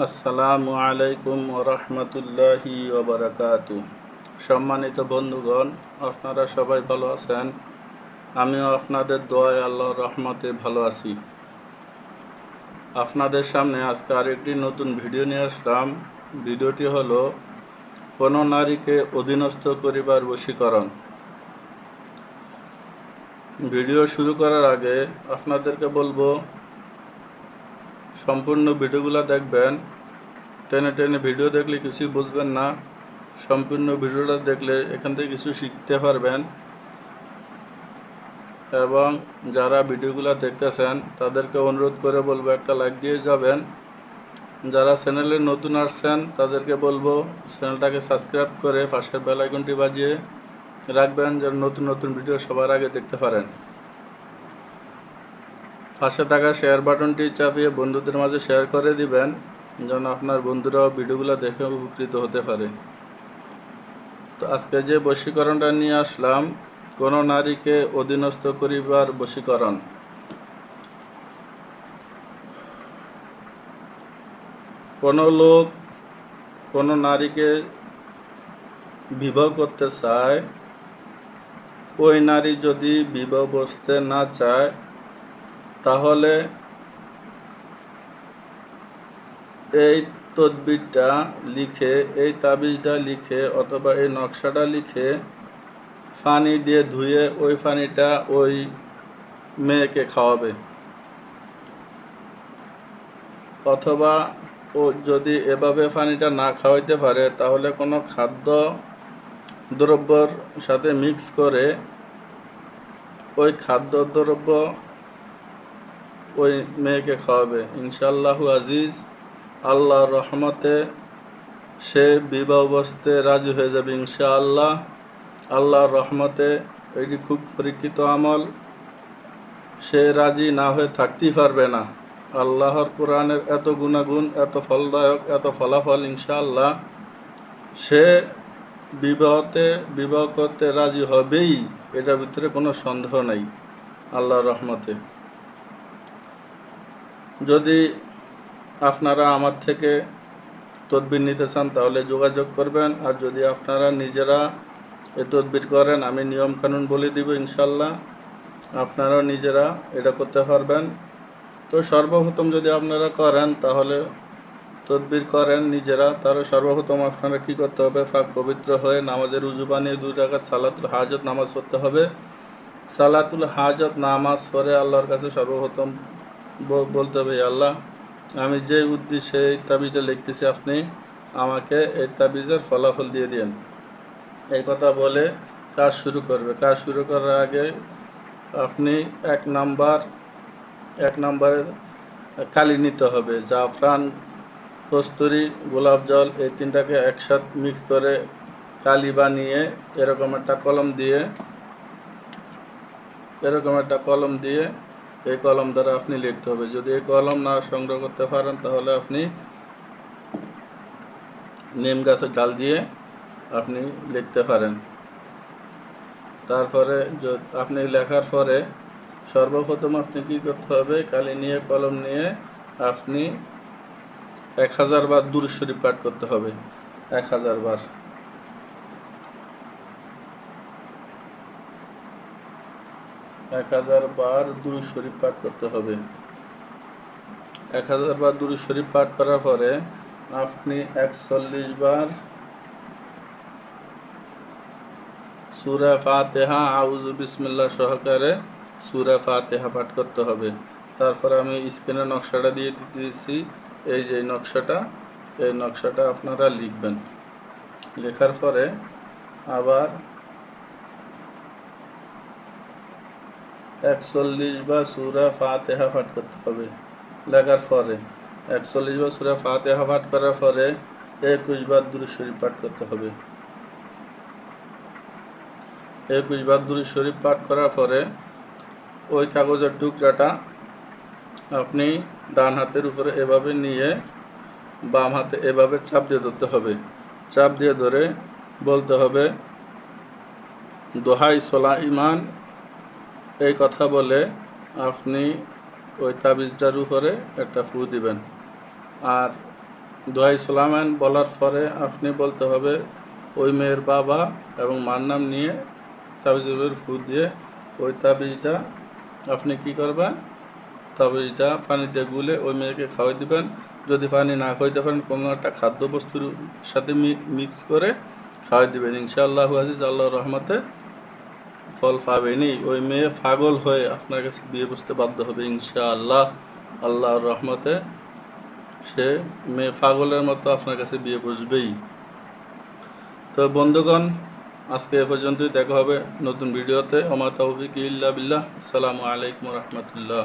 আসসালামু আলাইকুম রহমতুল্লাহি ওবরাকাতু সম্মানিত বন্ধুগণ, আপনারা সবাই ভালো আছেন? আমিও আপনাদের দোয়ায় আল্লাহ রহমতে ভালো আছি। আপনাদের সামনে আজকে আরেকটি নতুন ভিডিও নিয়ে আসলাম। ভিডিওটি হলো, কোনো নারীকে অধীনস্থ করিবার বশীকরণ। ভিডিও শুরু করার আগে আপনাদেরকে বলব সম্পূর্ণ ভিডিওগুলো দেখবেন। টেনে টেনে ভিডিও দেখলে কিছুই বুঝবেন না। সম্পূর্ণ ভিডিওটা দেখলে এখান থেকে কিছু শিখতে পারবেন। এবং যারা ভিডিওগুলো দেখতেছেন, তাদেরকে অনুরোধ করে বলব, একটা লাইক দিয়ে যাবেন। যারা চ্যানেলে নতুন আসছেন, তাদেরকে বলব, চ্যানেলটাকে সাবস্ক্রাইব করে পাশের বেল আইকনটি বাজিয়ে রাখবেন, যেন নতুন নতুন ভিডিও সবার আগে দেখতে পারেন। পাশে থাকা শেয়ার বাটনটি চাপিয়ে বন্ধুদের মাঝে শেয়ার করে দিবেন, যেন আপনার বন্ধুরাও ভিডিওগুলো দেখে উপকৃত হতে পারে। তো আজকে যে বশীকরণটা নিয়ে আসলাম, কোনো নারীকে অধীনস্থ করিবার বশীকরণ। কোনো লোক কোনো নারীকে বিবাহ করতে চায়, ওই নারী যদি বিবাহ বসতে না চায় তাহলে এই তদবিরটা লিখে, এই তাবিজটা লিখে অথবা এই নকশাটা লিখে পানি দিয়ে ধুয়ে ওই পানিটা ওই মেয়েকে খাওয়াবে। অথবা ও যদি এভাবে পানিটা না খাওয়াইতে পারে, তাহলে কোনো খাদ্য দ্রব্যর সাথে মিক্স করে ওই খাদ্য দ্রব্য ওই মেয়েকে খাওয়াবে। ইনশাল্লাহু আজিজ, আল্লাহর রহমতে সে বিবাহ বসতে রাজি হয়ে যাবে ইনশাআল্লাহ। আল্লাহর রহমতে এটি খুব পরীক্ষিত আমল। সে রাজি না হয়ে থাকতেই পারবে না। আল্লাহর কোরআনের এত গুণাগুণ, এত ফলদায়ক, এত ফলাফল ইনশাআল্লাহ সে বিবাহতে, বিবাহ করতে রাজি হবেই, এটার ভিতরে কোনো সন্দেহ নেই, আল্লাহর রহমতে। যদি আপনারা আমার থেকে তদবির নিতে চান, তাহলে যোগাযোগ করবেন। আর যদি আপনারা নিজেরা এ তদবির করেন, আমি নিয়ম কানুন বলে দিব ইনশাল্লাহ। আপনারাও নিজেরা এটা করতে পারবেন। তো সর্বপ্রথম যদি আপনারা করেন, তাহলে তদবির করেন নিজেরা। তাহলে সর্বপ্রথম আপনারা কি করতে হবে? ফাঁক পবিত্র হয়ে নামাজের উজু বানিয়ে দুই টাকা সালাতুল হাজত নামাজ পড়তে হবে। সালাতুল হাজত নামাজ পড়ে আল্লাহর কাছে সর্বপ্রথম বলতে হবে, "হে আল্লাহ, আমি যে উদ্দেশ্যে এই তাবিজটা লিখতেছি, আপনি আমাকে এই তাবিজের ফলাফল দিয়ে দিন এই কথা বলে কাজ শুরু করবে। কাজ শুরু করার আগে আপনি এক নাম্বার, এক নাম্বারে কালি নিতে হবে, জাফরান, কস্তুরি, গোলাপ জল, এই তিনটাকে একসাথে মিক্স করে কালি বানিয়ে এরকম একটা কলম দিয়ে, এরকম একটা কলম দিয়ে এই কলম দ্বারা আপনি লিখতে হবে। যদি এই কলম না সংগ্রহ করতে পারেন, তাহলে আপনি নিম গাছের ডাল দিয়ে আপনি লিখতে পারেন। তারপরে আপনি লেখার পরে সর্বপ্রথম আপনি কি করতে হবে, কালি নিয়ে, কলম নিয়ে আপনি এক হাজার বার দূর শরীফ পাঠ করতে হবে। এক হাজার বার। এক হাজার বার দুরু শরীফ পাঠ করতে হবে। এক হাজার বার দুরু শরীফ পাঠ করার পরে আপনি একচল্লিশ বার সুরা ফাতেহা আউজু বিসমিল্লাহ সহকারে সুরা ফাতেহা পাঠ করতে হবে। তারপরে আমি স্ক্রিনে নকশাটা দিয়ে দিয়েছি এই যে নকশাটা, এই নকশাটা আপনারা লিখবেন। লেখার পরে আবার একচল্লিশ বা সুরা ফাতেহা পাঠ করতে হবে। লেখার পরে, একচল্লিশ বা সুরা ফাতেহা পাঠ করার পরে একুশ বার দুরু শরীফ পাঠ করতে হবে। একুশ বার দুরু শরীফ পাঠ করার পরে ওই কাগজের টুকরাটা আপনি ডান হাতের উপরে এভাবে নিয়ে বাম হাতে এভাবে চাপ দিয়ে ধরতে হবে। চাপ দিয়ে ধরে বলতে হবে, দোহাই সোলা ইমান এই কথা বলে আপনি ওই তাবিজটার উপরে একটা ফু দিবেন। আর দোয়াই সালামেন বলার পরে আপনি বলতে হবে, ওই মেয়ের বাবা এবং মার নাম নিয়ে তাবিজের ফু দিয়ে ওই তাবিজটা আপনি কি করবেন? তাবিজটা পানিতে গুলে ওই মেয়েকে খাওয়াই দিবেন। যদি পানি না খাওয়াইতে পারেন কোনো একটা খাদ্যবস্তুর সাথে মিক্স করে খাওয়াই দিবেন। ইনশাআল্লাহ আজিজ, আল্লাহর রহমতে ফল পাবেনি ওই মেয়ে পাগল হয়ে আপনার কাছে বিয়ে বসতে বাধ্য হবে, ইনশাআল্লাহ। আল্লাহর রহমতে সে মেয়ে পাগলের মতো আপনার কাছে বিয়ে বসবেই। তো বন্ধুগণ, আজকে এ পর্যন্তই। দেখা হবে নতুন ভিডিওতে। আমার তৌফিক ইল্লা বিল্লাহ। আসসালামু আলাইকুম রহমতুল্লাহ।